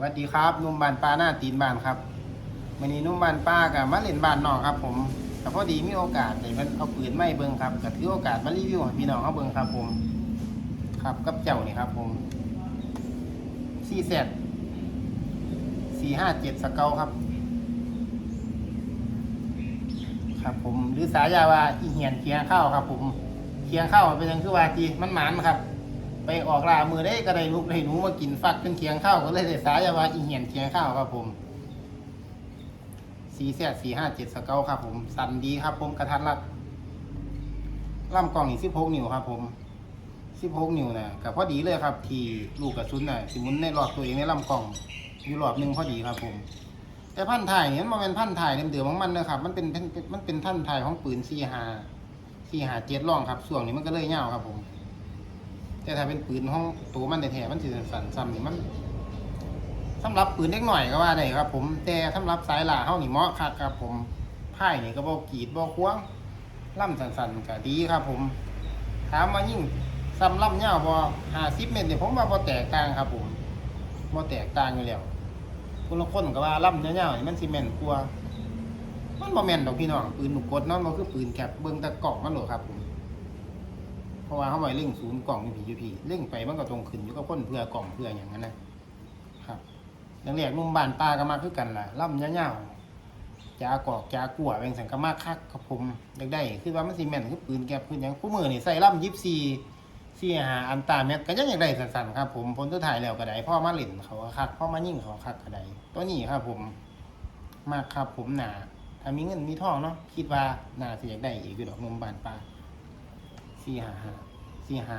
สวัสดีครับนุ่มบานป้าหน้าตีนบานครับวันนี้นุ่มบานป้ากับมาเล่นบานนอกครับ ผมแต่พอดีมีโอกาสได้มันเอาปืนไม่เบิ่งครับก็ถือโอกาสมารีวิวให้พี่น้องเขาเบิ่งครับ ผม ครับกับเจ้านี่ครับ ผมสี่แซดสี่ห้าเจ็ดสเกลครับ ครับ ผมหรือสายยาว่าอีเหียนเคียงข้าวครับ ผมเคียงข้าวเป็นยังคือว่าจีมันหมานครับ ไปออกลามือได้ก็ได้ลูกได้หนูมากินฟักขึ้นเคียงข้าวก็เลยได้สายว่าอีเหียนเคียงข้าวครับผมสีแซดสี่ห้าเจ็ดสเกลครับผมสันดีครับผมกระทัดรัดล่ำกล่องอีกสิบหกนิ้วครับผมสิบหกนิ้วนะกับพอดีเลยครับ ที่ลูกกระสุนน่ะสิมุนในรอบตัวเองในลำกล่องอยู่รอบหนึ่งพอดีครับผม แต่พันถ่ายเนี่ยมันเป็นพันถ่ายเดิมๆของมันนะครับ มันเป็นเป็นมันเป็นพันถ่ายของปืนสี่หาสี่หาเจ็ดร่องครับส่วงนี้มันก็เลยเงาวครับผม แต่ถ้าเป็นปืนห้องตัวมันแท้ๆมันสิสั่นซ้ำนี่มันสำหรับปืนเล็กหน่อยก็ว่าได้ครับ ผมแต่สำหรับสายหล่าเฮานี่เหมาะคักครับ ผมพ่ายนี่ก็บ่กรีดบ่ควงล่ำสั่นๆก็ดีครับ ผม ถามมายิ่งซ้ำล่ำยาวบ่50เมตรเนี่ยผมว่าบ่แตกต่างครับ ผมบ่แตกต่างอยู่แล้วคนละคนก็ว่าล่ำยาๆนี่มันสิแม่นกว่ามันบ่แม่นดอกพี่น้องปืนหนุกกดเนาะมันคือปืนแคปเบิ่งตะกองมันโหลดครับผม เพราะว่าเขาไปเร่งศูนย์กล่องอยู่ผีอยู่ผีเร่งไปมันก็ตรงขึ้นอยู่กับคนเพื่อกล่องเพื่ออย่างนั้นนะครับอย่างแรกนุ่มบานปลาก็มาคือกันล่ะล่ำยาวๆจากอกจากัวแบงสังกมาคักครับผมอยากได้คือว่ามันซีเมนคือปืนแก็บปืนอย่างผู้มือนี่ใส่ล่ำยิบซีซีหาอันตาเม็ดก็ยังอยากได้สั่นๆครับผมผลตัวถ่ายแล้วก็ได้พ่อมาเล่นเขาคักพ่อมายิ่งเขาคักก็ได้ตัวนี้ครับผมมากครับผมหนาถ้ามีเงินมีทองเนาะคิดว่านาจะอยากได้อีกอยู่ดอกนมบานปลา สี่หาหาสี่หา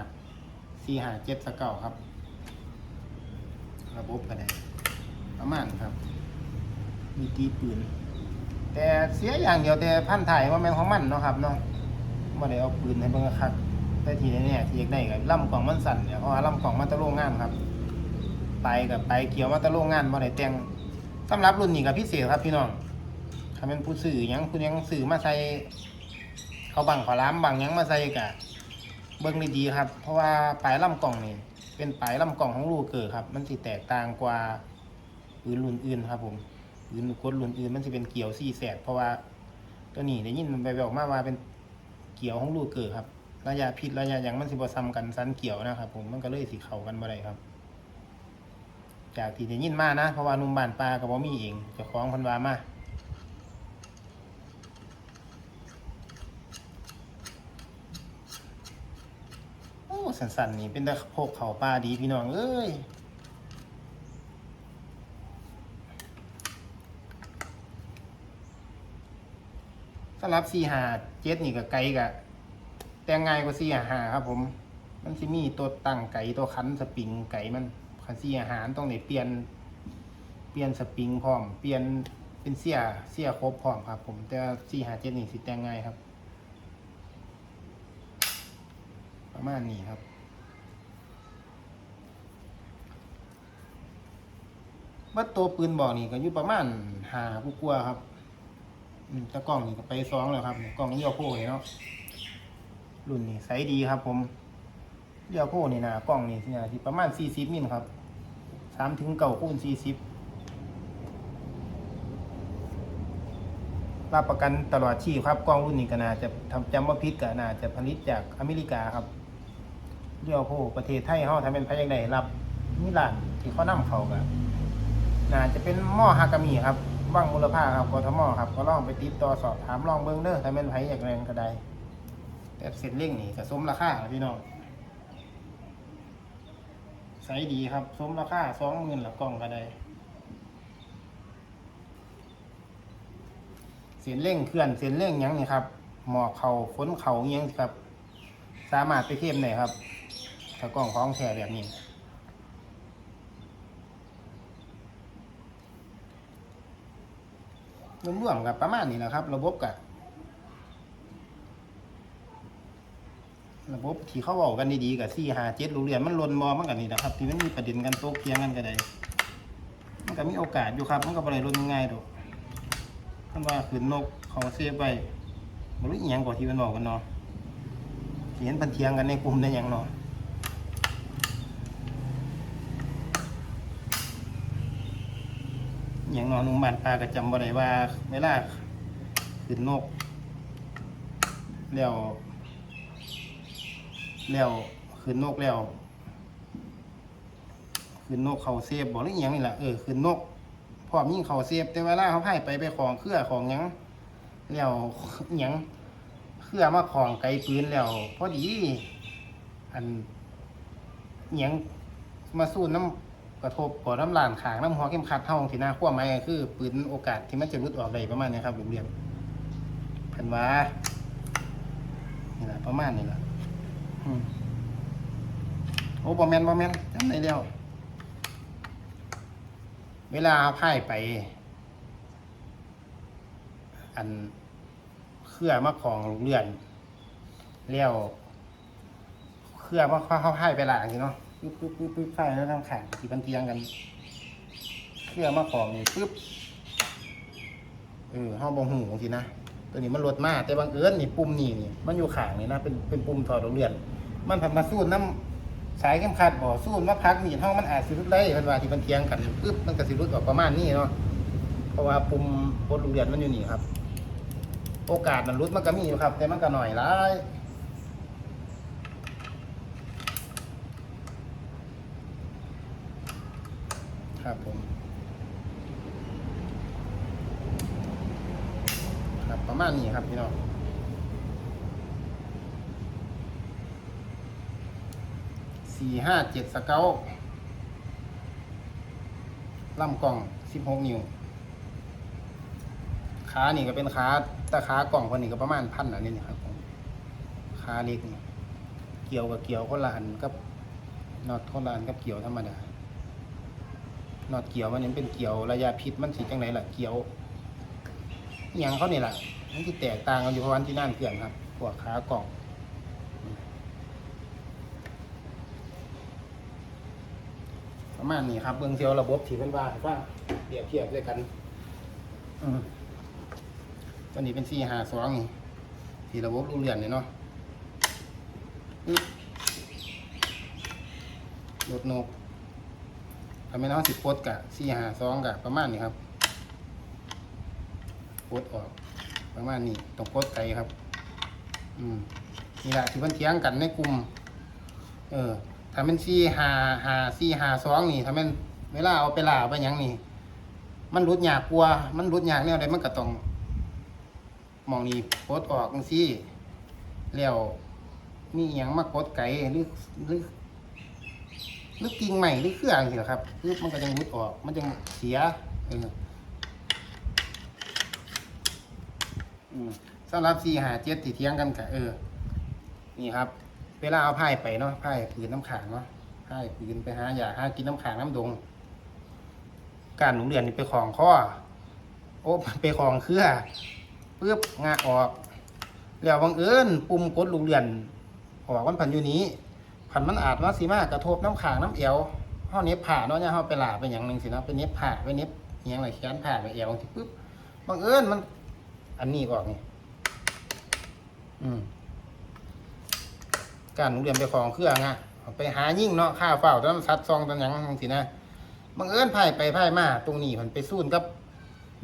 สี่หาเจ็ดสเก้าครับ ระบบก็ได้ประมาณครับ มีตีปืน แต่เสียอย่างเดียวแต่พันถ่ายว่าแมนของมันเนาะครับเนาะว่าได้เอาปืนให้เบิ่งคักแต่ทีนี้เนี่ยที่อกได้กับล่ำกล่องมันสั่นเนี่ยเพราะว่าล่ำกล่องมันตะโรงงานครับไปกับไปเกี่ยวมาตะโรงงานบ่ได้แต่งสำหรับรุ่นนี้กับพิเศษครับพี่น้องถ้าเป็นผู้สื่อยังผู้หยังสื่อมาใส่เขาบังขาล้ามบังยังมาใส่กะ เบิ่งดีๆครับ เพราะว่าปลายลำกล่องนี่เป็นปลายลำกล่องของลูกเกิดครับ มันสิแตกต่างกว่าปืนรุ่นอื่นครับผมปืนกดรุ่นอื่นมันสิเป็นเกี่ยวซี่แสดเพราะว่าตัวนี้ได้ยินมันไปบอกมาว่าเป็นเกี่ยวของลูกเกิดครับ ระยะพิษระยะหยังมันสิบ่ซ้ำกันสั้นเกี่ยวนะครับผมมันก็เลยสิเข้ากันบ่ได้ครับ จากที่ได้ยินมานะ เพราะว่านุ่มบานปลาก็บ่มีเองเจ้าของพันวามา สันๆนี่เป็นตะโพกเขาปลาดีพี่น้องเอ้ยสำหรับสี่หาเจ็ดนี่กับไก่กะแต่ง่ายกว่าสี่หาครับ ผม มันสิมีตัวตั้งไก่ตัวคันสปริงไก่มันคันสี่หาต้องได้เปลี่ยน เปลี่ยนสปริงพร้อม เปลี่ยนเป็นเสียเสียครบพร้อมครับ ผมแต่สี่หาเจ็ดนี่สิแต่งง่ายครับ ประมาณนี้ครับ วัดตัวปืนบอกนี่ก็อยู่ประมาณหาผู้กลัวครับอืมตะกล้องนี่ก็ไปสองแล้วครับกล้องเลี้ยวโพนี่เนาะรุ่นนี้ไซส์ดีครับ ผมเลี้ยวโพนี่นะกล้องนี่เนี่ยที่ประมาณสี่สิบมิลครับสามถึงเก้าคูณสี่สิบรับประกันตลอดชีพครับกล้องรุ่นนี้ก็น่าจะทำจำว่าพิษก็น่าจะผลิตจากอเมริกาครับเลี้ยวโพประเทศไทยเขาทำเป็นพยังไงรับนี่ร้านที่เขานำเขากัน น่าจะเป็นหม้อฮากามิครับว่างมูลค่าครับกทมครับก็ลองไปติดต่อสอบถามลองเบิ้งเด้อถ้าเป็นไผอยากแรงก็ได้แต่เสร็จเร่งนี่ก็สมราคาครับพี่น้องใสดีครับสมราคาสองหมื่นละกล่องก็ได้เสียนเร่งเคลื่อนเสียนเร่งยังนี่ครับหมอกเขาฝนเขาเงี้ยงครับ สามารถไปเทียมได้ครับถ้ากล่องของแท้แบบนี้ รวมๆกับประมาณนี้แหละครับ ระบบกับระบบที่เขาบอกกันดีๆกับสี่หาเจ็ดรูเรียนมันลนมอมันกันนี่นะครับ ที่มันมีประเด็นกันโต๊ะเคียงกันก็ได้มันก็มีโอกาสอยู่ครับมันก็บ่ได้ลนง่ายดอกคำว่าขืนนกเขาเสียไปบรู้อีหยังกว่าที่มันบอกกันเนาะเห็นพันเทียงกันในกลุ่มได้ยังเนาะ อย่างนอนนุ่มบานปลาก็จำบ่ได้ว่าเวลาขึ้นนกแล้วแล้วขึ้นนกแล้วขึ้นนกเขาเซฟบอกหรืออหยังนี่แหละเออขึ้นนกพร้อมยิ่งเขาเซฟแต่เวลาเขาให้ไปไปของเครือของยังแล้วยังเครือมาของไกลปืนแล้วพอดี อันยังมาสู้น้ำ กระทบก่อน้ำลานขางน้ำหัวเข้มขัดเท่าที่หน้าขั้วไม้คือปืนโอกาสที่มันจะรุดออกได้ประมาณนี้ครับเรียบๆเพิ่นว่านี่แหละประมาณนี้แหละโอ้บอแมนบอแมนจำได้แล้วเวลาเอาไพ่ไป อันเครื่อมาของเลื่อนเลี้ยวเครื่อมาเข้าเข้าไพ่ไปหลางสิเนาะ ปึ๊บปึ๊บปึ๊บปึ๊บไพ่แล้วทำขางที่มันเทียงกันเครื่อมาของนี่ปึ๊บเออห้องบงหูสินะตัวนี้มันลดมากแต่บางเอิญนี่ปุ่มนี่นี่มันอยู่ขางนี่นะเป็นเป็นปุ่มถอดออกเลื่อน มันทำมาสู้น้ำสายเข้มขัดบ่อสู้มาพักนี่ห้องมันอาจสิรุดได้เพิ่นว่าที่มันเทียงกันปึ๊บมันก็สิรุดออกประมาณนี้เนาะเพราะว่าปุ่มบนลูเรียนมันอยู่นี่ครับ โอกาสมันรุดมันก็มีครับ แต่มันก็หน่อยลาย ครับผม ครับประมาณนี้ครับพี่น้องสี่ห้าเจ็ดสเกลลำกล่องสิบหกนิ้วขานี่ก็เป็นขาแต่ขากล่องคนนี้ก็ประมาณพันอันนี้นะครับผมขาเล็กนี่เกี่ยวกับเกี่ยวคนละอันกับน็อตคนละอันกับเกี่ยวธรรมดา นอตเกี่ยวมันนี่เป็นเกี่ยวระยะพิษมันสีจังไหนล่ะเกี่ยวอหย่างเขาเนี่ยแหละมันที่แตกต่างกันอยู่เพราะวันที่นั่นเกลื่อนครับพวขากล่องประมาณนี้ครับเบื้องเทียวระบบที่เป็นว่าให้ฟังเปรียบเทียบด้วยกันอืมตัวนี้เป็นสี่หาสองนี่ที่ระบบรูเรือนเนี่ยเนาะปึ๊บรถนก ทำให้น้องสิบโพดกะสี่หาสองกะประมาณนี้ครับโพสต์ออก ประมาณนี้ต้องโพสต์ไกลครับ อืมนี่แหละที่มันเถียงกันในกลุ่ม เออถ้าเป็นสี่หาหาสี่หาสองนี่ถ้าเป็นเวลาเอาไปล่าไปยังนี่ มันรุดยากกลัว มันรุดยากแนวใดมันก็ต้องมองนี่โพสต์ออกจังซี่แล้วมีอหยังมากดไกลหรือหรือ หรือกิ่งใหม่หรือเครื่องสิล่ะครับคือมันก็ยังรุดออก มันจะเสียเออสำหรับสี่หาเจ็ดที่เทียงกันกะเออ นี่ครับ เวลาเอาไพ่ไปเนาะไพ่ปืนน้ำขางเนาะไพ่ปืนไปหาอยากหากินน้ำขางน้ำดง การหนูเรียนนี่ไปของข้อ โอ้ไปของเครือปึ๊บงาออก แล้วบังเอิญปุ่มกดลูกเรียนออกมันพันอยู่นี้ พันมันอาจว่าสีมากระทบน้ำขางน้ำเอวเฮาเน็บผ่าเนาะเนี่ยเฮาไปหลาไปอย่างหนึ่งสิเนาะไปเน็บผ่าไปเน็บอหยังไรแขนผ่าไปเอวสิปึ๊บบังเอิญมันอันนี้ออกนี่อืมการหนูเรียนไปของเครื่องอะไปหายิ่งเนาะข้าวเฝ้าตอนซัดซองตอนหยังจังสินะบังเอิญไพ่ไปไพ่มาตรงนี้มันไปสู้กับ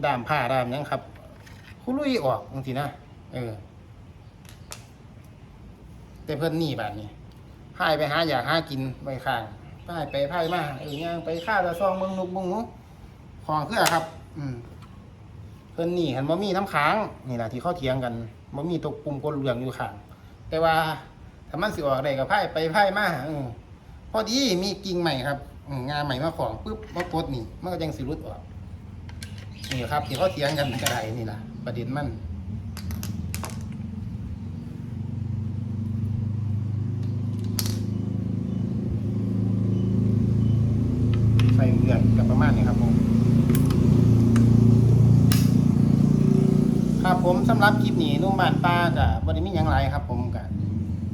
ด้ามผ้าด้ามยังครับคุลุยออกจังสินะเออ แต่เพิ่นหนีแบบนี้ ไพ่ไปหาอยากหากินไปข้างไพ่ไปไพ่มาเออย่างไปข้าวตะซองเมืองนุกเมืองนุของเครื่อครับ อืมเพิ่นนี่หันบ่มีน้ำค้างนี่แหละที่เขาเถียงกันบ่มีตกปุ่มกดเหลืองอยู่ข้าง แต่ว่าถ้ามันสิออกได้ก็ไพ่ไปไพ่มาเออพอดีมีกิ่งใหม่ครับอืงานใหม่มาของปุ๊บมากดนี่มันก็ยังสิรุดออกนี่ครับที่เขาเถียงกันก็ได้นี่แหละประเด็นมันใส่เลือดกับประมาณนี้ครับผม ครับผมสำหรับคลิปนี้นุ่มบ้านป้ากับบริมีหยังไรครับ ผมกับ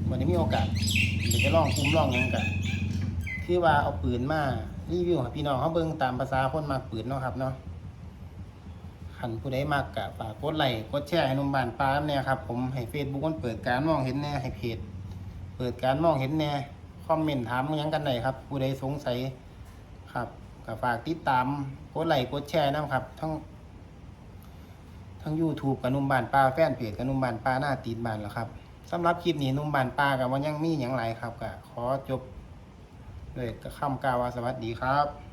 บริมีโอกาสเดี๋ยวจะลองคุ้มลองหยังกันคือว่าเอาปืนมารีวิวให้พี่น้องเขาเบิ่งตามภาษาคนมากปืนเนาะครับเนาะขันผู้ใดมากกะฝากกดไลค์กดแชร์ให้นุ่มบานป้าเนี่ยครับผมให้เฟซบุ๊กมันเปิดการมองเห็นแน่ให้เพจเปิดการมองเห็นแน่คอมเมนต์ถามยังกันได้ครับ ผู้ใดสงสัยครับก็ฝากติดตามกดไลค์กดแชร์นะครับ ทั้งทั้ง YouTube กับนุ่มบานปลาแฟนเพจกับนุ่มบานปลาหน้าตีนบานแล้วครับ สำหรับคลิปนี้นุ่มบานปลากับว่ายังมีอย่างไรครับก็ขอจบด้วยคำกล่าวว่าสวัสดีครับ